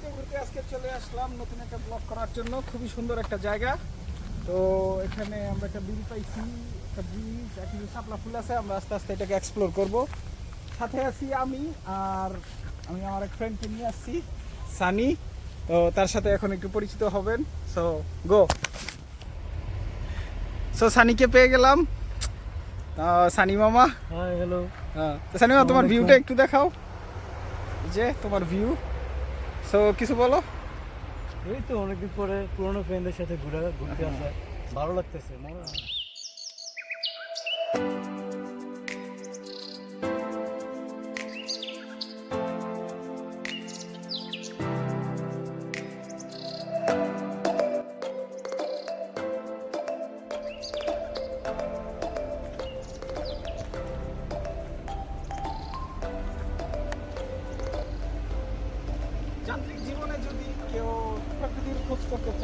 ঘুরতে ঘুরতে আজকে চলে আসলাম নতুন একটা ব্লগ করার জন্য। খুবই সুন্দর একটা জায়গা। তো এখানে আমরা একটা বিল পাইছি একটা ব্রিজ একটা শাপলা ফুল আছে আমরা আস্তে আস্তে এটাকে এক্সপ্লোর করব। সাথে আছি আমি আর আমি আমার এক ফ্রেন্ডকে নিয়ে আসছি সানি। তো তার সাথে এখন একটু পরিচিত হবেন। সো গো সো সানিকে পেয়ে গেলাম। সানি মামা। হাই হ্যালো হ্যাঁ তো সানি মামা তোমার ভিউটা একটু দেখাও। যে তোমার ভিউ সো কিছু বলো? এই তো অনেকদিন পরে পুরোনো ফ্রেন্ডের সাথে ঘুরে ঘুরতে আসা। ভালো লাগতেছে, মনে হয়।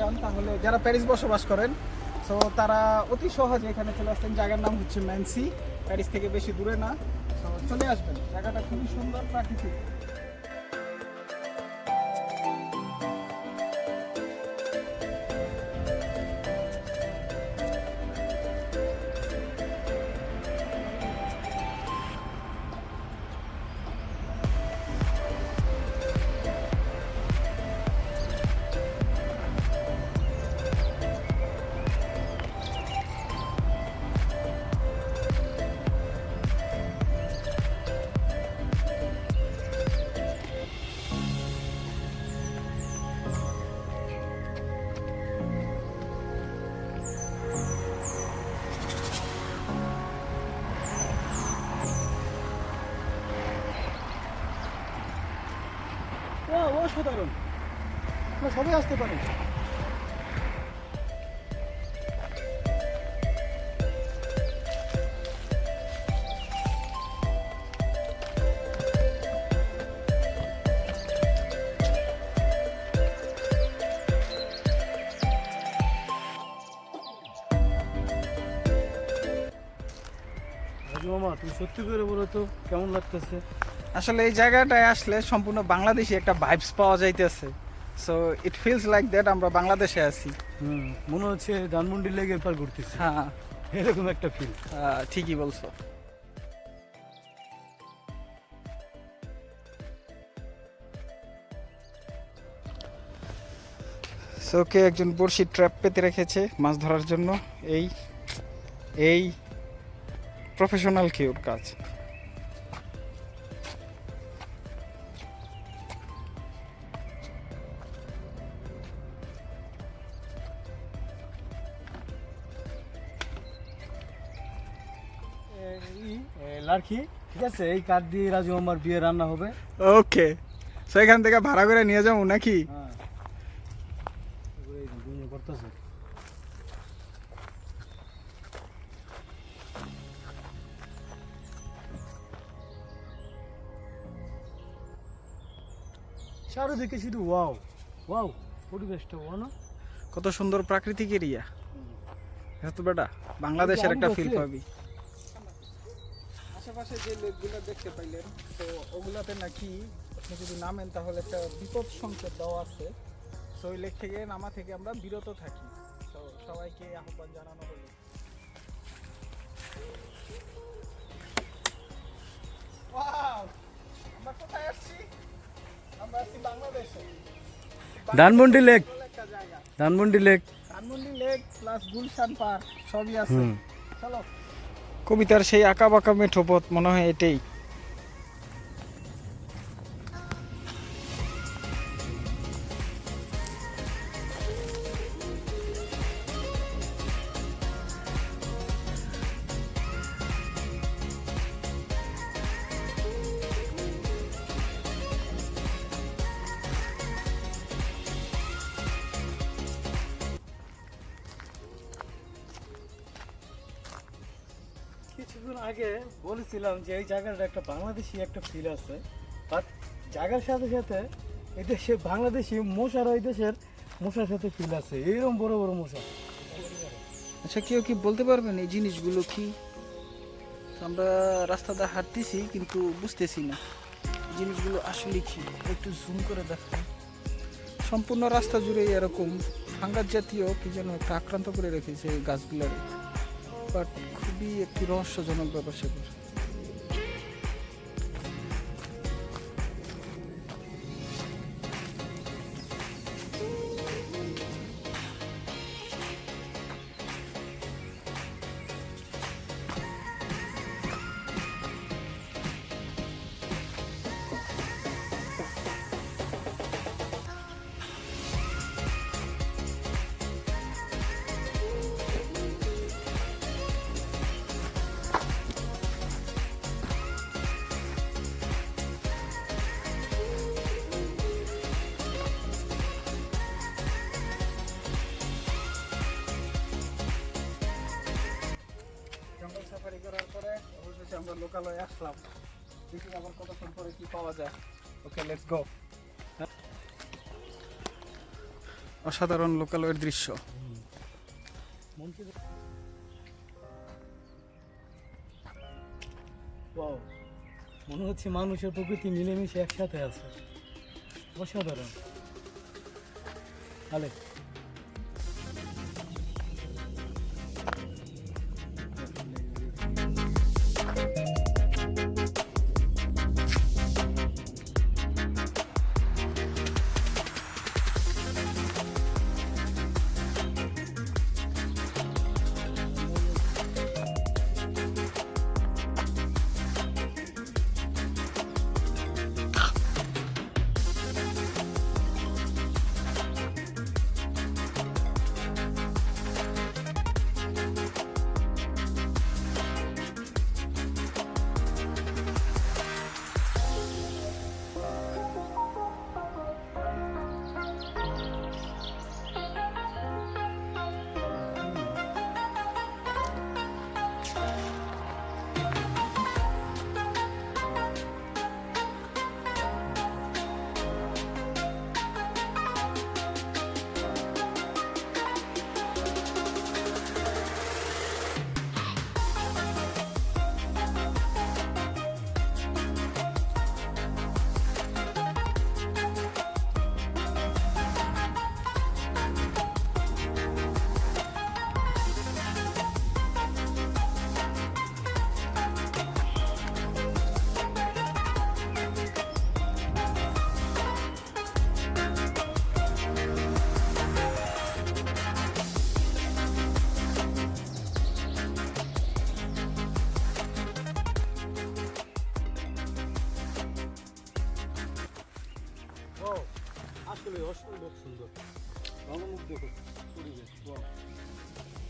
চান, তাহলে যারা প্যারিস বসবাস করেন সো তারা অতি সহজে এখানে চলে আসতেন। জায়গার নাম হচ্ছে ম্যানসি। প্যারিস থেকে বেশি দূরে না। চলে আসবেন। জায়গাটা খুবই সুন্দর, প্রাকৃতিক। অসাধারণ। আপনারা সবাই আসতে পারেন। মামা তুমি সত্যি করে বলো তো কেমন লাগতেছে? আসলে এই জায়গাটায় আসলে সম্পূর্ণ বাংলাদেশি একটা ভাইবস পাওয়া যাইতেছে। So it feels like that আমরা বাংলাদেশে আছি। হুম মনে হচ্ছে ধানমন্ডি লেগের পার ঘুরতেছি। হ্যাঁ। এরকম একটা ফিল ঠিকই বলছো। ওকে একজন বড়শি ট্র্যাপ পেতে রেখেছে মাছ ধরার জন্য? এই এই প্রফেশনাল কি ওর কাজ লার্কি ঠিক আছে? এই কাঠ দিয়ে রাজু মামার বিয়ে রান্না হবে। ওকে। সো এখান থেকে ভাড়া করে নিয়ে যাব নাকি? হ্যাঁ। করতেছে। চারিদিকে শুধু ওয়াও। ওয়াও পরিবেশটা ওয়াও না। কত সুন্দর প্রাকৃতিক এরিয়া। তো বেটা বাংলাদেশের একটা ফিল পাবি। আশেপাশে যে লেকগুলো দেখতে পাইলেন তো ওগুলাতে নাকি আপনি যদি নামেন তাহলে একটা বিপদ সংকেত দেওয়া আছে। তো ওই লেক থেকে নামা থেকে আমরা বিরত থাকি। তো সবাইকে আহ্বান জানানো হলো! আমরা কোথায় আসছি? আমরা আসছি বাংলাদেশে। Dhanmondi lake. Dhanmondi lake. Dhanmondi lake plus Gulshan park সবই আছে। চলো। কবিতার সেই আঁকা বাঁকা মেঠো পথ মনে হয় এটাই। আগে বলেছিলাম যে এই জায়গাটা একটা বাংলাদেশি একটা ফিল আছে বাট জায়গার সাথে সাথে এদেশে বাংলাদেশি মশার ওই দেশের মশার সাথে ফিল আছে এইরকম বড় বড় মশা। আচ্ছা কেউ কি বলতে পারবেন এই জিনিসগুলো কি? আমরা রাস্তাতে হাঁটতেছি, কিন্তু বুঝতেছি না জিনিসগুলো আসলে কি। একটু জুম করে দেখাই সম্পূর্ণ রাস্তা জুড়ে এরকম ফাঙ্গাস জাতীয় কি যেন একটা আক্রান্ত করে রেখেছে গাছগুলোর। বাট খুবই একটি রহস্যজনক ব্যাপার সেপার লোকালয়ে আসলাম। দেখি আবার কতক্ষণ পরে কি পাওয়া যায়। ওকে লেটস গো অসাধারণ লোকালয়ের দৃশ্য। মনে হচ্ছে মানুষের প্রকৃতি মিলেমিশে একসাথে আছে। অসাধারণ। আলে।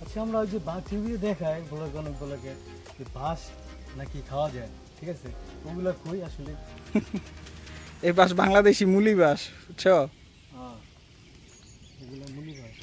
আচ্ছা আমরা ওই যে বাস টিভিতে দেখায় ব্লগ অনেক ব্লগে যে বাস নাকি খাওয়া যায় ঠিক আছে? ওগুলো কই আসলে? এই বাস বাংলাদেশি মুলি বাস বুঝছ? হ্যাঁ এগুলো মুলি বাস।